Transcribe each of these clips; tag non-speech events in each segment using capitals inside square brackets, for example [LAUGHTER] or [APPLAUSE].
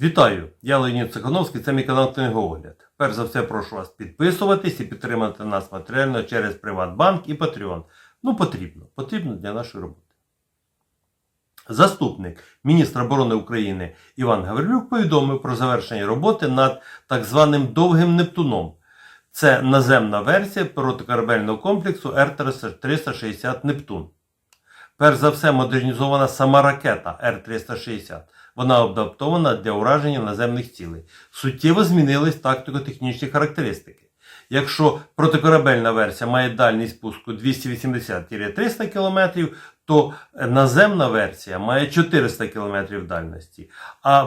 Вітаю! Я Леонід Цихановський, це мій канал Книгоогляд. Перш за все, прошу вас підписуватись і підтримати нас матеріально через Приватбанк і Patreon. Ну, потрібно. Потрібно для нашої роботи. Заступник міністра оборони України Іван Гаврилюк повідомив про завершення роботи над так званим довгим Нептуном. Це наземна версія протикорабельного комплексу Р-360 Нептун. Перш за все, модернізована сама ракета Р-360. Вона адаптована для ураження наземних цілей. Суттєво змінились тактико-технічні характеристики. Якщо протикорабельна версія має дальність спуску 280-300 км, то наземна версія має 400 км дальності, а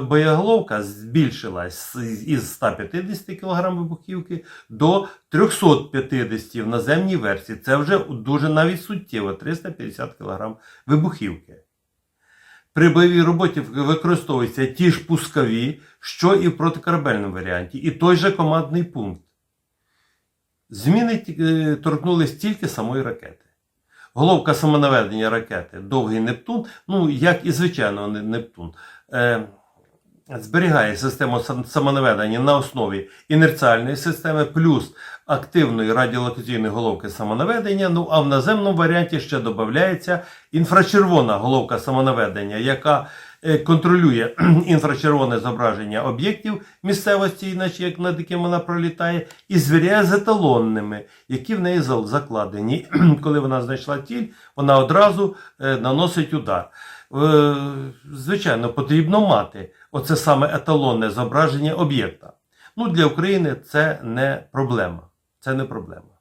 боєголовка збільшилась із 150 кг вибухівки до 350 в наземній версії. Це вже дуже навіть суттєво 350 кг вибухівки. При бойовій роботі використовуються ті ж пускові, що і в протикорабельному варіанті, і той же командний пункт. Зміни е, торкнулись тільки самої ракети. Головка самонаведення ракети довгий Нептун, ну як і звичайно Нептун, е, зберігає систему самонаведення на основі інерціальної системи плюс активної радіолокаційної головки самонаведення. Ну а в наземному варіанті ще додається інфрачервона головка самонаведення, яка контролює [CLEARS THROAT] інфрачервоне зображення об'єктів місцевості, іначе як над яким вона пролітає, і звіряє з еталонними, які в неї закладені. [CLEARS THROAT] Коли вона знайшла ціль, вона одразу е, наносить удар. Е, Звичайно, потрібно мати оце саме еталонне зображення об'єкта. Ну, для України це не проблема. Це не проблема.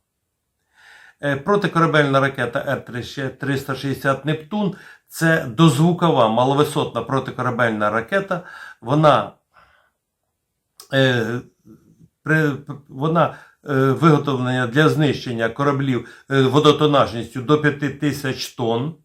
Е, Протикорабельна ракета Р-360 Нептун це дозвукова маловисотна протикорабельна ракета. Вона, е, при, вона е, виготовлена для знищення кораблів е, водотонажністю до 5000 тонн.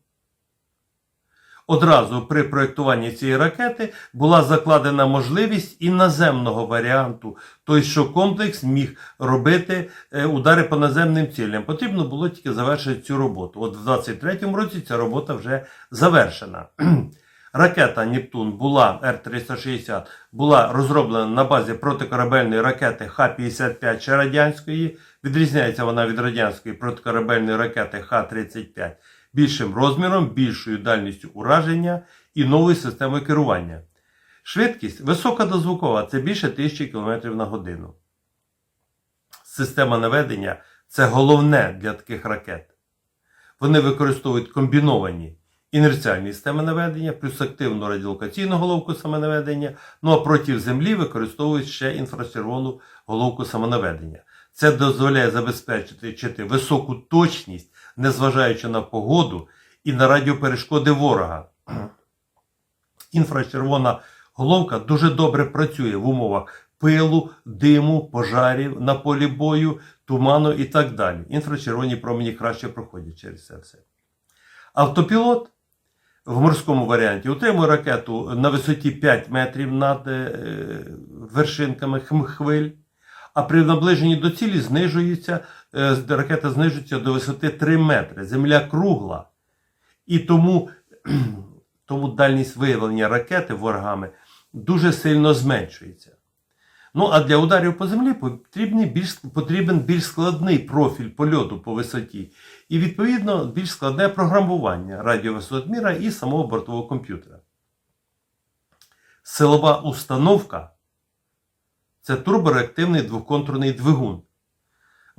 Одразу при проєктуванні цієї ракети була закладена можливість і наземного варіанту, тобто, що комплекс міг робити е, удари по наземним цілям. Потрібно було тільки завершити цю роботу. От в 23-му році ця робота вже завершена. [CLEARS THROAT] Ракета Нептун була Р-360 була розроблена на базі протикорабельної ракети Х-55 ще радянської. Відрізняється вона від радянської протикорабельної ракети Х-35 більшим розміром, більшою дальністю ураження і новою системою керування. Швидкість висока дозвукова це більше 1000 км на годину. Система наведення це головне для таких ракет. Вони використовують комбіновані інерціальні системи наведення, плюс активну радіолокаційну головку самонаведення, ну а проти землі використовують ще інфрачервону головку самонаведення. Це дозволяє забезпечити високу точність, незважаючи на погоду і на радіоперешкоди ворога. Інфрачервона головка дуже добре працює в умовах пилу, диму, пожарів на полі бою, туману і так далі. Інфрачервоні промені краще проходять через це все. Автопілот в морському варіанті утримує ракету на висоті 5 метрів над е, вершинками хвиль, а при наближенні до цілі знижується, ракета знижується до висоти 3 метри. Земля кругла. І тому, [CLEARS THROAT] тому дальність виявлення ракети ворогами дуже сильно зменшується. Ну, а для ударів по землі потрібний більш, потрібен більш складний профіль польоту по висоті. І, відповідно, більш складне програмування радіовисотміра і самого бортового комп'ютера. Силова установка це турбореактивний двоконтурний двигун.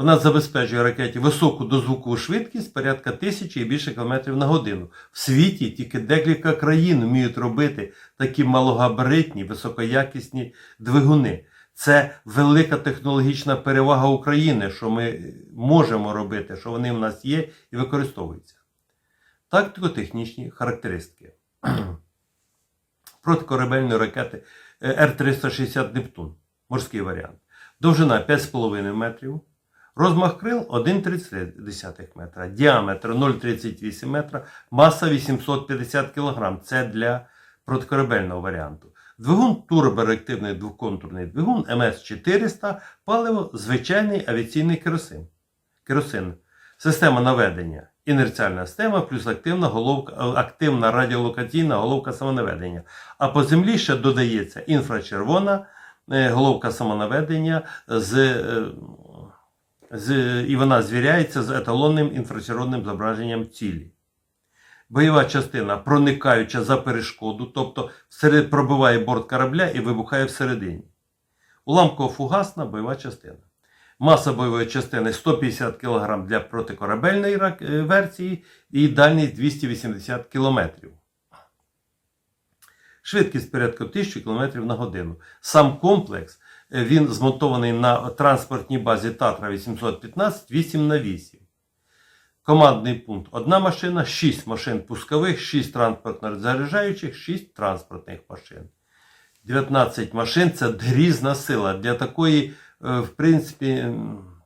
Вона забезпечує ракеті високу дозвукову швидкість порядка тисячі і більше кілометрів на годину. В світі тільки декілька країн вміють робити такі малогабаритні, високоякісні двигуни. Це велика технологічна перевага України, що ми можемо робити, що вони в нас є і використовуються. Тактико-технічні характеристики [CLEARS THROAT] протикорабельної ракети е, Р-360 Нептун, морський варіант. Довжина 5,5 метрів, розмах крил 1,33 метра, діаметр 0,38 метра, маса 850 кг. Це для протикорабельного варіанту. Двигун турбореактивний двоконтурний двигун МС-400, паливо звичайний авіаційний керосин. керосин. Система наведення інерціальна система плюс активна, головка, е, активна радіолокаційна головка самонаведення. А по землі ще додається інфрачервона е, головка самонаведення е, з, і вона звіряється з еталонним інфрачервонним зображенням цілі. Бойова частина проникаюча за перешкоду, тобто всеред пробиває борт корабля і вибухає всередині. Уламково-фугасна бойова частина. Маса бойової частини 150 кг для протикорабельної е, версії і дальність 280 км. Швидкість порядку 1000 км на годину. Сам комплекс він змонтований на транспортній базі Татра 815 8 на 8. Командний пункт одна машина, 6 машин пускових, 6 транспортно заряджаючих, 6 транспортних машин. 19 машин це грізна сила. Для такої, е, в принципі,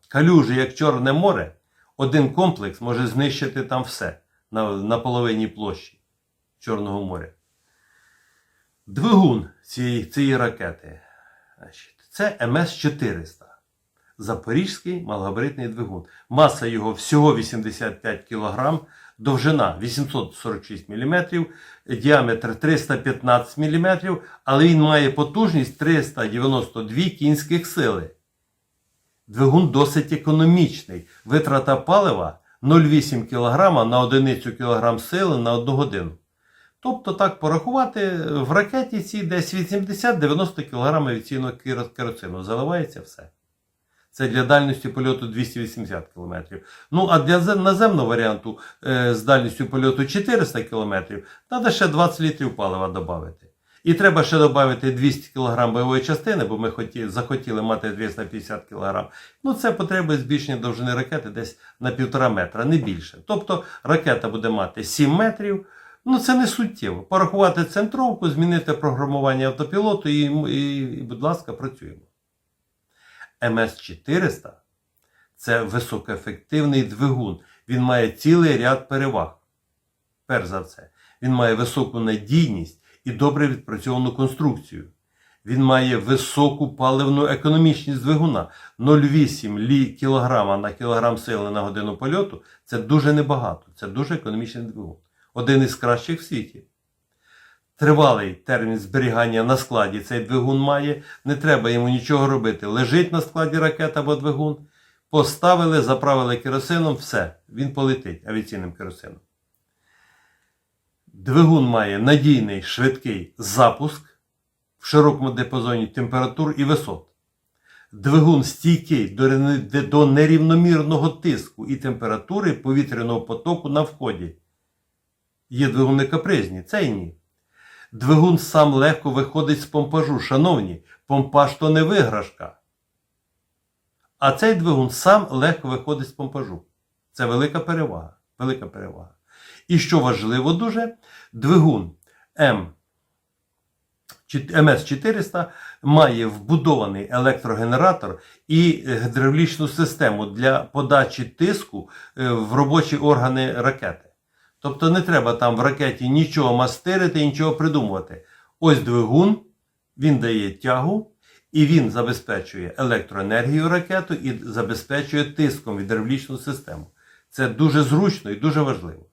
калюжі, як Чорне море, один комплекс може знищити там все на, на половині площі Чорного моря. Двигун цієї, цієї ракети це МС-400. Запорізький малогабаритний двигун. Маса його всього 85 кг, довжина 846 мм, діаметр 315 мм, але він має потужність 392 кінських сили. Двигун досить економічний. Витрата палива 0,8 кг на одиницю кг сили на одну годину. Тобто, так порахувати, в ракеті цій десь 80-90 кг авіаційного керосину. Заливається все. Це для дальності польоту 280 км. Ну, а для наземного варіанту е, з дальністю польоту 400 км треба ще 20 літрів палива додати. І треба ще додати 200 кг бойової частини, бо ми хоті, захотіли мати 250 кг. Ну, це потреби збільшення довжини ракети десь на півтора метра, не більше. Тобто ракета буде мати 7 метрів. Ну, це не суттєво. Порахувати центровку, змінити програмування автопілоту і, і, і будь ласка, працюємо. МС-400 це високоефективний двигун. Він має цілий ряд переваг. Перш за все, він має високу надійність і добре відпрацьовану конструкцію. Він має високу паливну економічність двигуна. 0,8 кг на кілограм сили на годину польоту це дуже небагато. Це дуже економічний двигун. Один із кращих в світі. Тривалий термін зберігання на складі цей двигун має, не треба йому нічого робити. Лежить на складі ракета або двигун, поставили, заправили керосином, все, він полетить авіаційним керосином. Двигун має надійний швидкий запуск в широкому диапазоні температур і висот. Двигун стійкий до нерівномірного тиску і температури повітряного потоку на вході. Є двигуни капризні, цей ні. Двигун сам легко виходить з помпажу. Шановні, помпаж то не виграшка. А цей двигун сам легко виходить з помпажу. Це велика перевага. Велика перевага. І що важливо дуже, двигун М. МС-400 має вбудований електрогенератор і гідравлічну систему для подачі тиску е, в робочі органи ракети. Тобто не треба там в ракеті нічого мастирити, нічого придумувати. Ось двигун, він дає тягу, і він забезпечує електроенергію ракету і забезпечує тиском гідравлічну систему. Це дуже зручно і дуже важливо.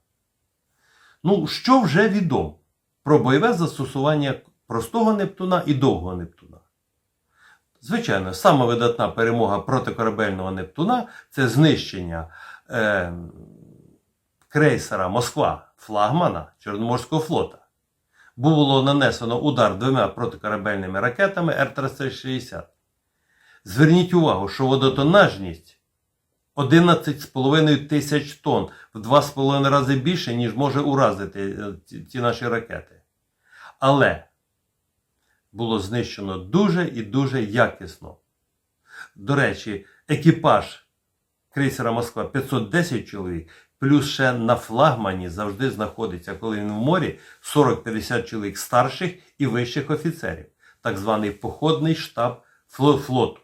Ну, що вже відомо про бойове застосування простого Нептуна і довгого Нептуна? Звичайно, сама видатна перемога протикорабельного Нептуна це знищення е, крейсера Москва, флагмана Чорноморського флота. Було нанесено удар двома протикорабельними ракетами Р-360. Зверніть увагу, що водотонажність 11,5 тисяч тонн в 2,5 рази більше, ніж може уразити е, ці, ці наші ракети. Але було знищено дуже і дуже якісно. До речі, екіпаж крейсера Москва 510 чоловік, плюс ще на флагмані завжди знаходиться, коли він в морі, 40-50 чоловік старших і вищих офіцерів, так званий походний штаб флоту.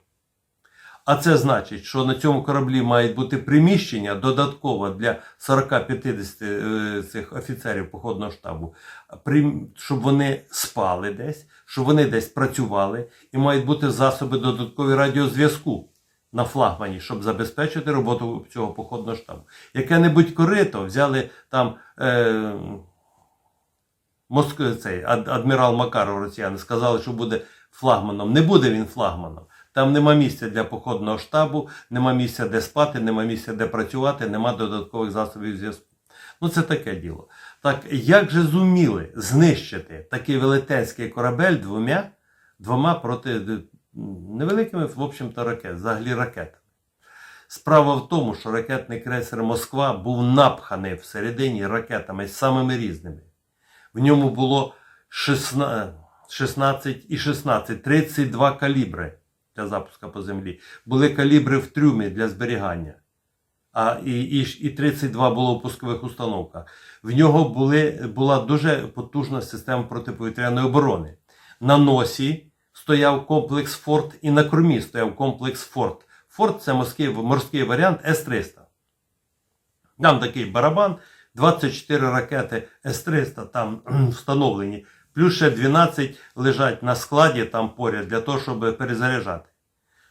А це значить, що на цьому кораблі мають бути приміщення додатково для 40-50 е, цих офіцерів походного штабу, щоб вони спали десь, щоб вони десь працювали, і мають бути засоби додаткові радіозв'язку на флагмані, щоб забезпечити роботу цього походного штабу. Яке-небудь корито взяли там е, Моск... цей, ад- адмірал Макаров росіяни, сказали, що буде флагманом. Не буде він флагманом. Там нема місця для походного штабу, нема місця, де спати, нема місця, де працювати, нема додаткових засобів зв'язку. Ну, це таке діло. Так як же зуміли знищити такий велетенський корабель двома, двома проти невеликими, в общем-то, ракет, взагалі ракетами? Справа в тому, що ракетний крейсер Москва був напханий всередині ракетами самими різними. В ньому було 16, 16 і 16, 32 калібри для запуску по землі. Були калібри в трюмі для зберігання. А і, і, і 32 було в пускових установках. В нього були, була дуже потужна система протиповітряної оборони. На носі стояв комплекс Форт і на кормі стояв комплекс Форт. Форт це морський, морський варіант С-300. Там такий барабан, 24 ракети С-300 там [CLEARS THROAT] встановлені, плюс ще 12 лежать на складі там поряд для того, щоб перезаряджати.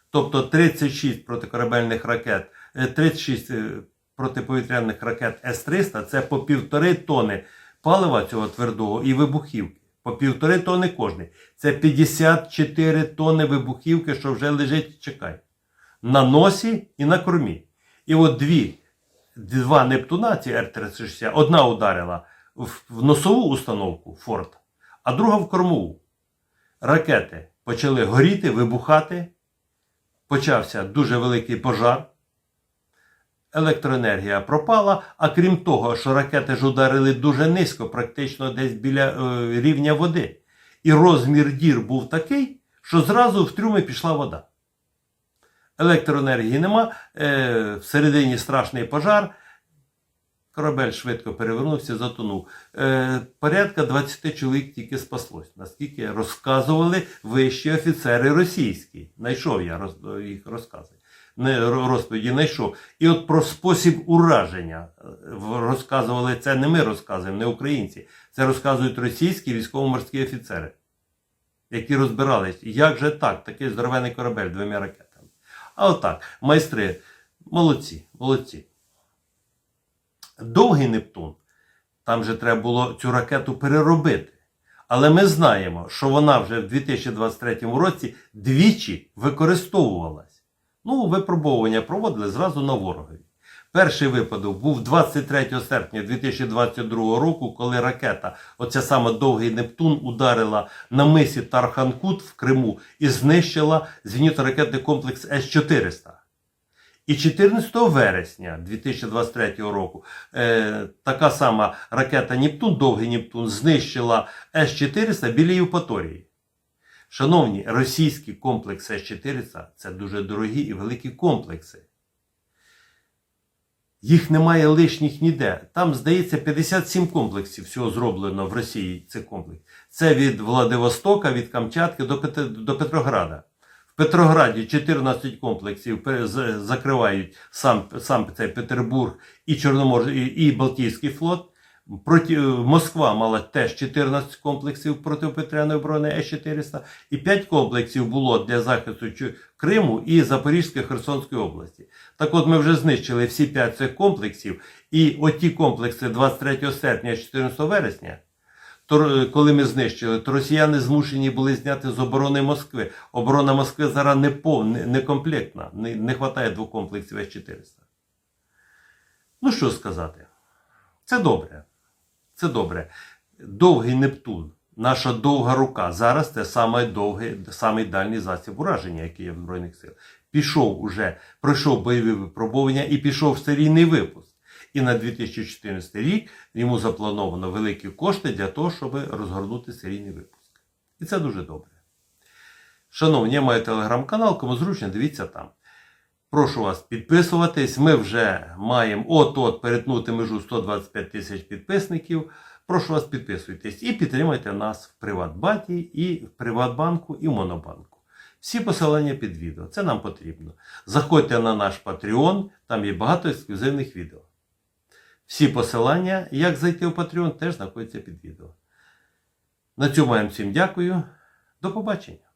Тобто 36 протикорабельних ракет, е, 36 е, протиповітряних ракет С-300 це по півтори тони палива цього твердого і вибухівки. По півтори тони кожний. Це 54 тони вибухівки, що вже лежить чекає. На носі і на кормі. І от дві, два Нептуна, ці Р-360, одна ударила в носову установку Форт, а друга в кормову. Ракети почали горіти, вибухати. Почався дуже великий пожар. Електроенергія пропала, а крім того, що ракети ж ударили дуже низько, практично десь біля е, рівня води. І розмір дір був такий, що зразу в трюми пішла вода. Електроенергії нема, е, всередині страшний пожар. Корабель швидко перевернувся, затонув. Е, порядка 20 чоловік тільки спаслось, наскільки розказували вищі офіцери російські. Найшов я роз, їх розкази. Розповіді знайшов. І от про спосіб ураження е, розказували це не ми розказуємо, не українці. Це розказують російські військово-морські офіцери, які розбирались, як же так, такий здоровений корабель двома ракетами. А отак, майстри, молодці, молодці. Довгий Нептун, там же треба було цю ракету переробити. Але ми знаємо, що вона вже в 2023 році двічі використовувалась. Ну, випробовування проводили зразу на ворогові. Перший випадок був 23 серпня 2022 року, коли ракета, оця саме довгий Нептун, ударила на мисі Тарханкут в Криму і знищила зенітно-ракетний комплекс С-400. І 14 вересня 2023 року е, така сама ракета Нептун, довгий Нептун, знищила С-400 біля Євпаторії. Шановні, російські комплекси С-400 це дуже дорогі і великі комплекси. Їх немає лишніх ніде. Там, здається, 57 комплексів всього зроблено в Росії цих комплексів. Це від Владивостока, від Камчатки до, до Петрограда. В Петрограді 14 комплексів закривають сам, сам цей Петербург і Чорномор, і, і Балтійський флот. Проти, е, Москва мала теж 14 комплексів протиповітряної оборони С-400 і 5 комплексів було для захисту Криму і Запорізької Херсонської області. Так от ми вже знищили всі 5 цих комплексів, і оті комплекси 23 серпня і 14 вересня, е, коли ми знищили, то росіяни змушені були зняти з оборони Москви. Оборона Москви зараз не повна, не комплектна, не, не вистачає двох комплексів С-400. Ну що сказати? Це добре. Це добре. Довгий Нептун, наша довга рука. Зараз це саме довгий, самий дальній засіб ураження, який є в Збройних сил. Пішов уже, пройшов бойові випробування і пішов в серійний випуск. І на 2014 рік йому заплановано великі кошти для того, щоб розгорнути серійний випуск. І це дуже добре. Шановні, я маю телеграм-канал, кому зручно, дивіться там. Прошу вас підписуватись. Ми вже маємо от-от перетнути межу 125 тисяч підписників. Прошу вас підписуйтесь і підтримайте нас в Приватбаті, і в Приватбанку, і в Монобанку. Всі посилання під відео. Це нам потрібно. Заходьте на наш Patreon, там є багато ексклюзивних відео. Всі посилання, як зайти в Patreon, теж знаходяться під відео. На цьому я вам всім дякую. До побачення.